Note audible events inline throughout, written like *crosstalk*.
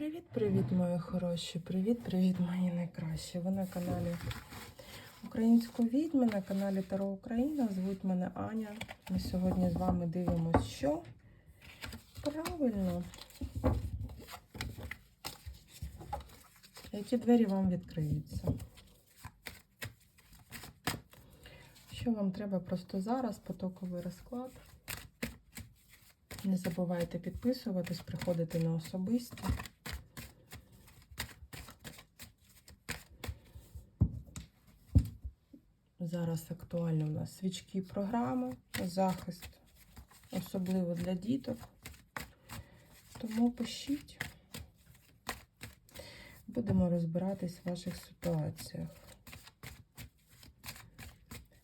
Привіт-привіт, мої хороші! Привіт-привіт, мої найкращі! Ви на каналі Української відьми, на каналі Таро Україна. Звуть мене Аня. Ми сьогодні з вами дивимося, що правильно. Які двері вам відкриються? Що вам треба просто зараз? Потоковий розклад. Не забувайте підписуватись, приходити на особисті. Зараз актуально у нас свічки програми, захист, особливо для діток. Тому пишіть. Будемо розбиратись в ваших ситуаціях.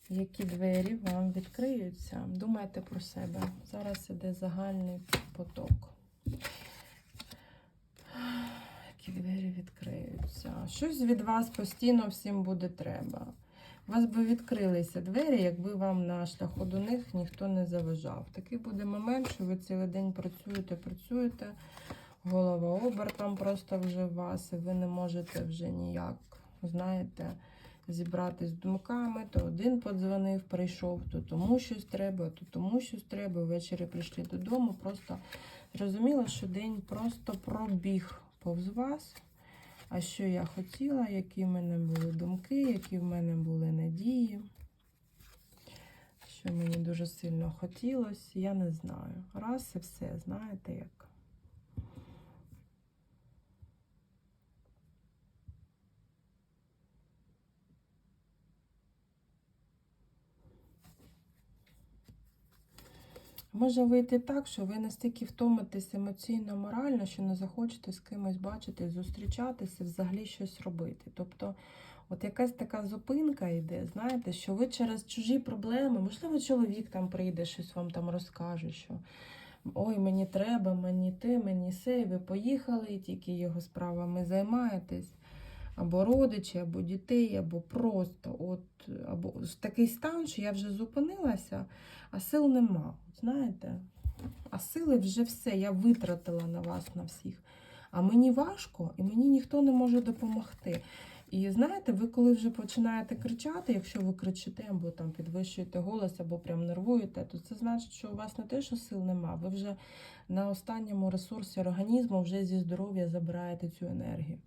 Які двері вам відкриються? Думайте про себе. Зараз іде загальний поток. Які двері відкриються? Щось від вас постійно всім буде треба. У вас би відкрилися двері, якби вам на шляху до них ніхто не заважав. Такий буде момент, що ви цілий день працюєте, працюєте, голова обертом просто вже у вас, і ви не можете вже ніяк, знаєте, зібратись з думками, то один подзвонив, прийшов, то тому щось треба, то тому щось треба. Ввечері прийшли додому. Просто зрозуміло, що день просто пробіг повз вас. А що я хотіла, які в мене були думки, які в мене були надії. Що мені дуже сильно хотілося, я не знаю. Раз і все, знаєте як. Може вийти так, що ви настільки втомитесь емоційно, морально, що не захочете з кимось бачити, зустрічатися, взагалі щось робити. Тобто, от якась така зупинка йде, знаєте, що ви через чужі проблеми, можливо, чоловік там прийде, щось вам там розкаже, що ой, мені треба, мені те, мені се, ви поїхали, тільки його справами займаєтесь. Або родичі, або дітей, або просто от, або такий стан, що я вже зупинилася, а сил нема. Знаєте? А сили вже все, я витратила на вас, на всіх. А мені важко, і мені ніхто не може допомогти. І знаєте, ви коли вже починаєте кричати, якщо ви кричите, або там підвищуєте голос, або прям нервуєте, то це значить, що у вас не те, що сил нема, ви вже на останньому ресурсі організму вже зі здоров'я забираєте цю енергію.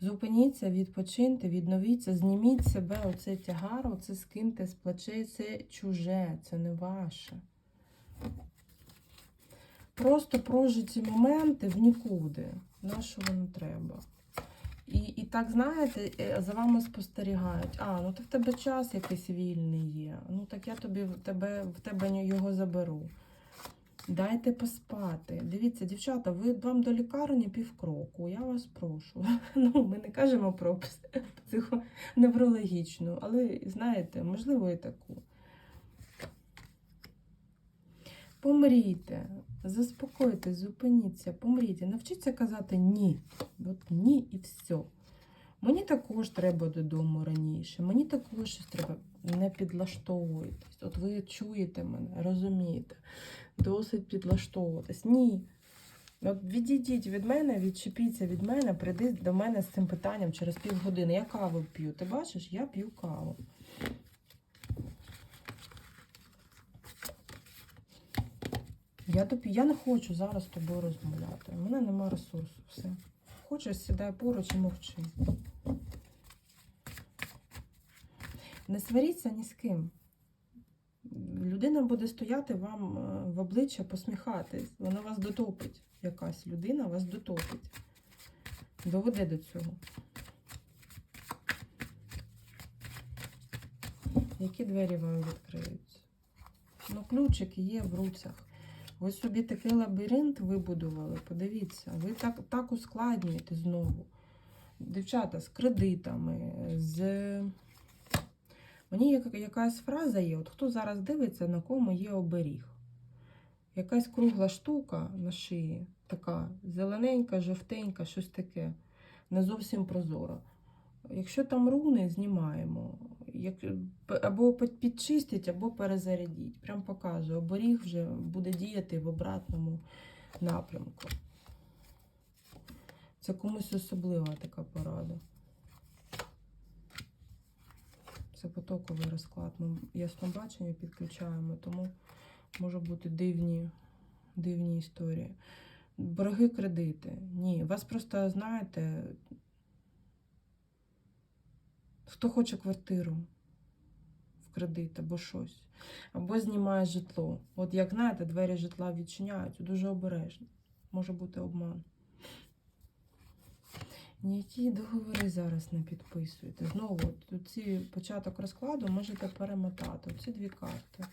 Зупиніться, відпочиньте, відновіться, зніміть себе, оце тягар, оце скиньте з плечей, це чуже, це не ваше. Просто прожиті моменти в нікуди. На що воно треба? І, і так, знаєте, е, за вами спостерігають. А, ну так в тебе час якийсь вільний є. Ну так я тобі в тебе, в тебе його заберу. Дайте поспати. Дивіться, дівчата, ви вам до лікарні півкроку. Я вас прошу. *laughs* Ну, ми не кажемо про психоневрологічну, але знаєте, можливо, і таку. Помрійте, заспокойтесь, зупиніться, помрійте. Навчіться казати ні. От ні і все. Мені також треба додому раніше. Мені також треба. Не підлаштовуйтесь. От ви чуєте мене, розумієте. Досить підлаштовуватись. Ні. От відійдіть від мене, відчепіться від мене, прийди до мене з цим питанням через півгодини. Я каву п'ю. Ти бачиш, я п'ю каву. Я, тобі, я не хочу зараз з тобою розмовляти. У мене немає ресурсу. Все. Хочеш, сідай поруч і мовчи. Не сваріться ні з ким. Людина буде стояти вам е, в обличчя, посміхатись. Вона вас дотопить. Якась людина вас дотопить. Доведе до цього. Які двері вам відкриються? Ну, ключики є в руцях. Ви собі такий лабіринт вибудували, подивіться, ви так так ускладнюєте знову. Дівчата, з кредитами, з. Мені як- якась фраза є, от хто зараз дивиться, на кому є оберіг. Якась кругла штука на шиї, така зелененька, жовтенька, щось таке, не зовсім прозора. Якщо там руни, знімаємо. Як, або під- підчистіть, або перезарядіть. Прям показую. Оберіг вже буде діяти в обратному напрямку. Це комусь особлива така порада. Це потоковий розклад. Ми яснобачення підключаємо, тому можуть бути дивні, дивні історії. Борги кредити. Ні, вас просто знаєте, хто хоче квартиру в кредит або щось, або знімає житло. От як знаєте, двері житла відчиняються, дуже обережно. Може бути обман. Ніякі договори зараз не підписуєте. Знову, ці початок розкладу можете перемотати. Ці дві карти.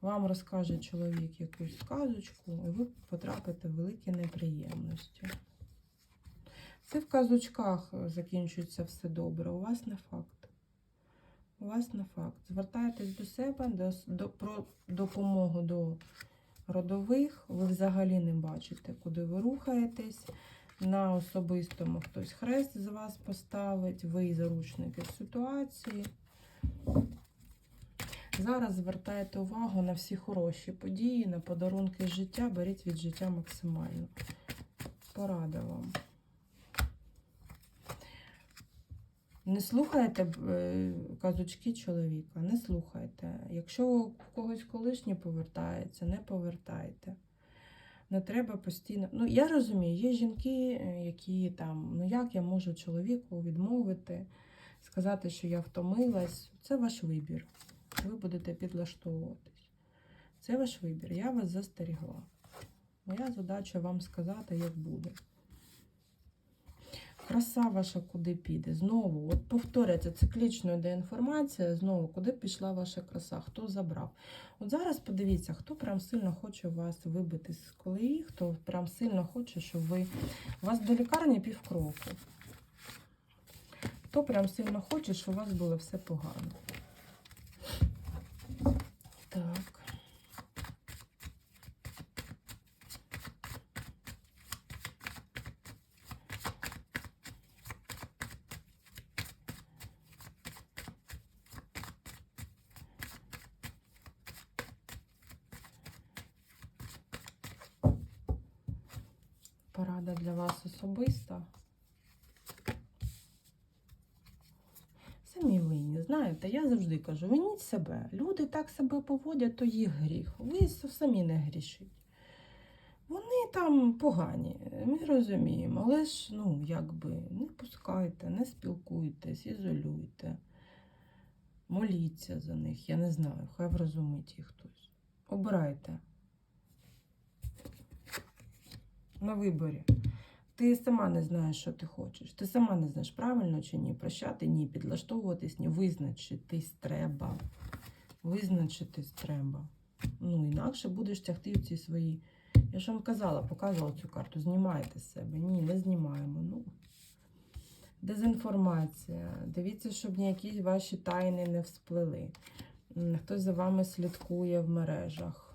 Вам розкаже чоловік якусь сказочку, і ви потрапите в великі неприємності. Це в казочках закінчується все добре. У вас не факт. У вас не факт. Звертайтесь до себе до, до, про допомогу до родових. Ви взагалі не бачите, куди ви рухаєтесь. На особистому хтось хрест з вас поставить, ви заручники ситуації. Зараз звертайте увагу на всі хороші події, на подарунки життя, беріть від життя максимально. Порада вам. Не слухайте е, казочки чоловіка, не слухайте. Якщо у когось колишнє повертається, не повертайте. Не треба постійно. Ну, я розумію, є жінки, е, які там, ну як я можу чоловіку відмовити, сказати, що я втомилась. Це ваш вибір. Ви будете підлаштовуватись. Це ваш вибір. Я вас застерігла. Моя задача вам сказати, як буде. Краса ваша куди піде? Знову, от повторяється, циклічно йде інформація, знову, куди пішла ваша краса, хто забрав. От зараз подивіться, хто прям сильно хоче вас вибити з колеї, хто прям сильно хоче, щоб ви. Вас до лікарні півкроку. Хто прям сильно хоче, щоб у вас було все погано. Так. Порада для вас особиста. Самі винні, знаєте, я завжди кажу, виніть себе. Люди так себе поводять, то їх гріх. Ви самі не грішіть. Вони там погані, ми розуміємо, але ж, ну, якби, не пускайте, не спілкуйтесь, ізолюйте, моліться за них, я не знаю, хай врозумить їх хтось. Обирайте. На виборі. Ти сама не знаєш, що ти хочеш. Ти сама не знаєш, правильно чи ні. Прощати, ні, підлаштовуватись, ні, визначитись треба. Визначитись треба. Ну, інакше будеш тягти ці свої. Я ж вам казала, показувала цю карту. Знімайте себе. Ні, не знімаємо. Ну. Дезінформація. Дивіться, щоб ніякі ваші тайни не всплили. Хтось за вами слідкує в мережах.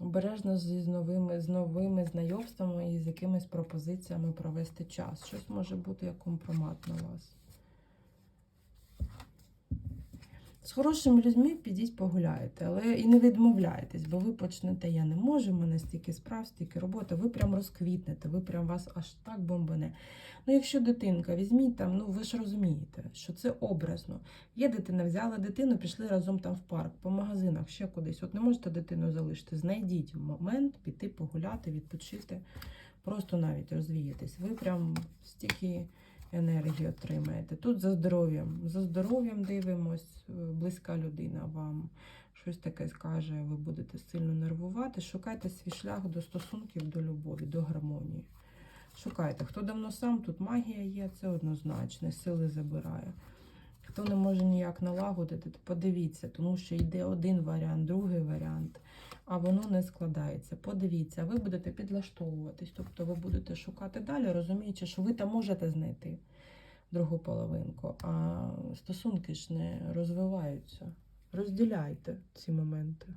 Обережно з новими, з новими знайомствами і з якимись пропозиціями провести час. Щось може бути як компромат на вас. З хорошими людьми підіть погуляйте, але і не відмовляйтесь, бо ви почнете, я не можу, в мене стільки справ, стільки роботи, ви прям розквітнете, ви прям вас аж так бомбане. Ну, якщо дитинка, візьміть там, ну ви ж розумієте, що це образно. Є дитина, взяла дитину, пішли разом там в парк, по магазинах, ще кудись. От не можете дитину залишити. Знайдіть момент, піти погуляти, відпочити, просто навіть розвіятись. Ви прям стільки енергії отримаєте. Тут за здоров'ям. За здоров'ям дивимось, е, близька людина вам щось таке скаже, ви будете сильно нервувати. Шукайте свій шлях до стосунків, до любові, до гармонії. Шукайте, хто давно сам, тут магія є, це однозначно, сили забирає. Хто не може ніяк налагодити, то подивіться, тому що йде один варіант, другий варіант, а воно не складається. Подивіться, ви будете підлаштовуватись, тобто ви будете шукати далі, розуміючи, що ви там можете знайти другу половинку, а стосунки ж не розвиваються. Розділяйте ці моменти.